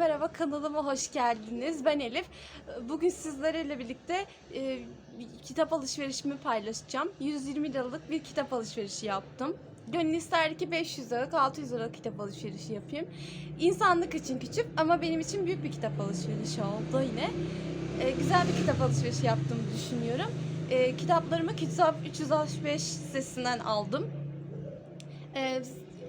merhaba kanalıma hoş geldiniz. Ben Elif. Bugün sizlerle birlikte e, kitap alışverişimi paylaşacağım. 120 liralık bir kitap alışverişi yaptım. Gönül isterdi ki 500 liralık, 600 liralık kitap alışverişi yapayım. İnsanlık için küçük ama benim için büyük bir kitap alışverişi oldu yine. E, güzel bir kitap alışverişi yaptığımı düşünüyorum. E, kitaplarımı Kitap 365 sitesinden aldım. Ee,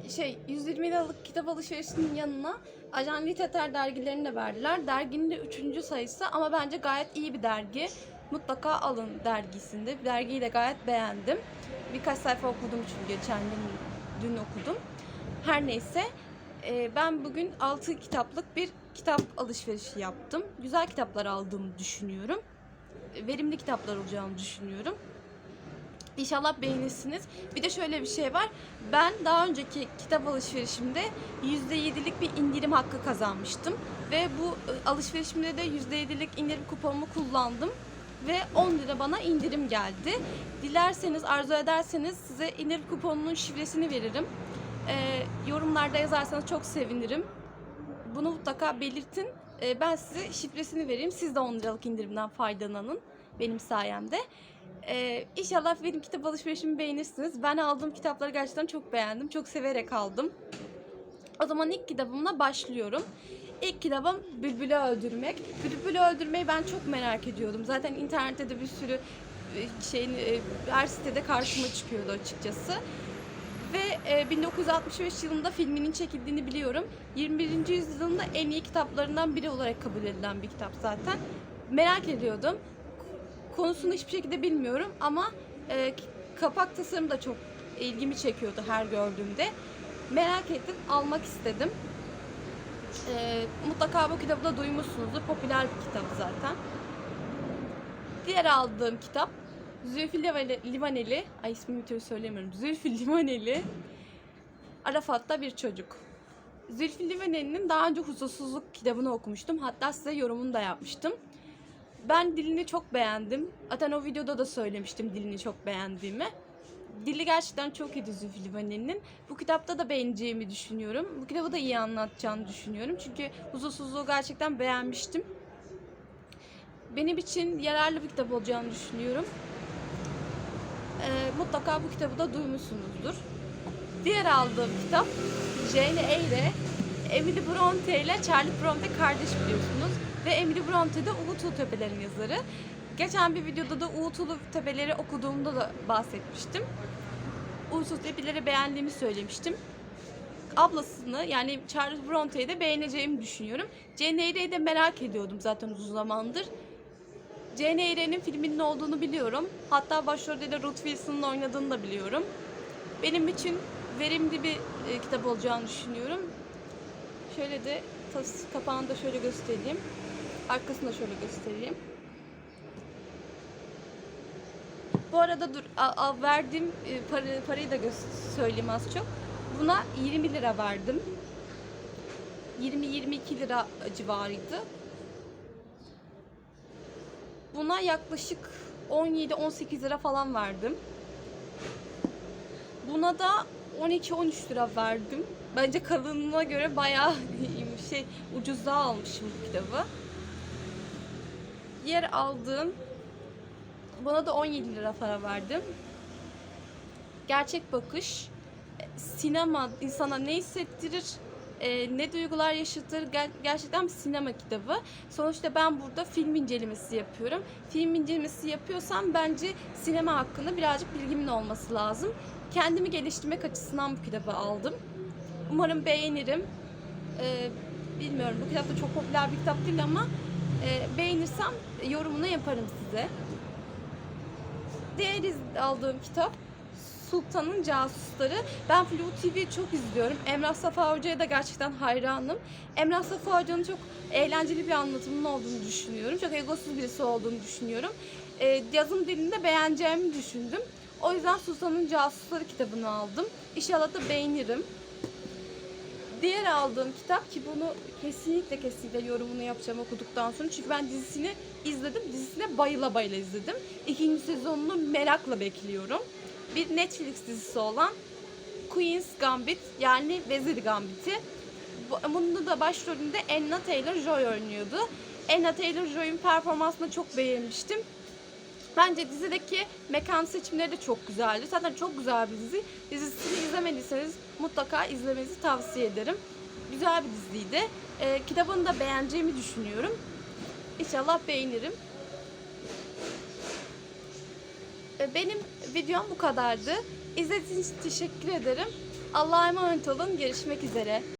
şey 120 liralık kitap alışverişinin yanına Ajan Liteter dergilerini de verdiler. Derginin de 3. sayısı ama bence gayet iyi bir dergi. Mutlaka alın dergisinde. Dergiyi de gayet beğendim. Birkaç sayfa okudum çünkü geçen gün dün okudum. Her neyse e, ben bugün 6 kitaplık bir kitap alışverişi yaptım. Güzel kitaplar aldığımı düşünüyorum. Verimli kitaplar olacağını düşünüyorum. İnşallah beğenirsiniz. Bir de şöyle bir şey var. Ben daha önceki kitap alışverişimde %7'lik bir indirim hakkı kazanmıştım. Ve bu e, alışverişimde de %7'lik indirim kuponumu kullandım. Ve 10 lira bana indirim geldi. Dilerseniz, arzu ederseniz size indirim kuponunun şifresini veririm. Ee, yorumlarda yazarsanız çok sevinirim. Bunu mutlaka belirtin. Ee, ben size şifresini vereyim. Siz de 10 liralık indirimden faydalanın benim sayemde. Ee, inşallah benim kitap alışverişimi beğenirsiniz. Ben aldığım kitapları gerçekten çok beğendim. Çok severek aldım. O zaman ilk kitabımla başlıyorum. İlk kitabım Bülbül'ü Öldürmek. Bülbül'ü Öldürmeyi ben çok merak ediyordum. Zaten internette de bir sürü e, şeyin e, her sitede karşıma çıkıyordu açıkçası. Ve e, 1965 yılında filminin çekildiğini biliyorum. 21. yüzyılın da en iyi kitaplarından biri olarak kabul edilen bir kitap zaten. Merak ediyordum konusunu hiçbir şekilde bilmiyorum ama e, kapak tasarımı da çok ilgimi çekiyordu her gördüğümde. Merak ettim, almak istedim. E, mutlaka bu kitabı da duymuşsunuzdur. Popüler bir kitap zaten. Diğer aldığım kitap Zülfü Livaneli- ay ismini bir söylemiyorum. Zülfü Livaneli, Arafat'ta bir çocuk. Zülfü Livaneli'nin daha önce huzursuzluk kitabını okumuştum. Hatta size yorumunu da yapmıştım. Ben dilini çok beğendim. Zaten o videoda da söylemiştim dilini çok beğendiğimi. Dili gerçekten çok iyiydi Zülfü Livaneli'nin. Bu kitapta da beğeneceğimi düşünüyorum. Bu kitabı da iyi anlatacağını düşünüyorum. Çünkü huzursuzluğu gerçekten beğenmiştim. Benim için yararlı bir kitap olacağını düşünüyorum. Ee, mutlaka bu kitabı da duymuşsunuzdur. Diğer aldığım kitap Jane Eyre. Emily Bronte ile Charlie Bronte kardeş biliyorsunuz. Ve Emily Bronte de Uğultulu Tepelerin yazarı. Geçen bir videoda da Uğultulu Tepeleri okuduğumda da bahsetmiştim. Uğultulu Tepeleri beğendiğimi söylemiştim. Ablasını yani Charles Bronte'yi de beğeneceğimi düşünüyorum. Jane Eyre'yi de merak ediyordum zaten uzun zamandır. Jane Eyre'nin filminin olduğunu biliyorum. Hatta başrolde de Ruth Wilson'ın oynadığını da biliyorum. Benim için verimli bir e, kitap olacağını düşünüyorum. Şöyle de tas kapağını da şöyle göstereyim. Arkasını da şöyle göstereyim. Bu arada dur verdiğim e, para, parayı da söyleyeyim az çok. Buna 20 lira verdim. 20-22 lira civarıydı. Buna yaklaşık 17-18 lira falan verdim. Buna da 12-13 lira verdim. Bence kalınlığına göre bayağı şey ucuza almışım bu kitabı. Diğer aldığım buna da 17 lira para verdim. Gerçek bakış sinema insana ne hissettirir, e, ne duygular yaşatır ger- gerçekten bir sinema kitabı. Sonuçta ben burada film incelemesi yapıyorum. Film incelemesi yapıyorsam bence sinema hakkında birazcık bilgimin olması lazım. Kendimi geliştirmek açısından bu kitabı aldım. Umarım beğenirim. E, bilmiyorum bu kitap da çok popüler bir kitap değil ama e, beğenirsem yorumunu yaparım size. Diğer aldığım kitap Sultan'ın Casusları. Ben Flu TV'yi çok izliyorum. Emrah Safa Hoca'ya da gerçekten hayranım. Emrah Safa Hoca'nın çok eğlenceli bir anlatımının olduğunu düşünüyorum. Çok egosuz birisi olduğunu düşünüyorum. Ee, yazım dilini de beğeneceğimi düşündüm. O yüzden Sultan'ın Casusları kitabını aldım. İnşallah da beğenirim. Diğer aldığım kitap ki bunu kesinlikle kesinlikle yorumunu yapacağım okuduktan sonra. Çünkü ben dizisini izledim. Dizisine bayıla bayıla izledim. İkinci sezonunu merakla bekliyorum. Bir Netflix dizisi olan Queen's Gambit yani Vezir Gambit'i. Bu, bunun da başrolünde Anna Taylor-Joy oynuyordu. Anna Taylor-Joy'un performansını çok beğenmiştim. Bence dizideki mekan seçimleri de çok güzeldi. Zaten çok güzel bir dizi. Dizisini izlemediyseniz mutlaka izlemenizi tavsiye ederim. Güzel bir diziydi. Ee, kitabını da beğeneceğimi düşünüyorum. İnşallah beğenirim. Ee, Benim videom bu kadardı. İzlediğiniz için teşekkür ederim. Allah'a emanet olun. Görüşmek üzere.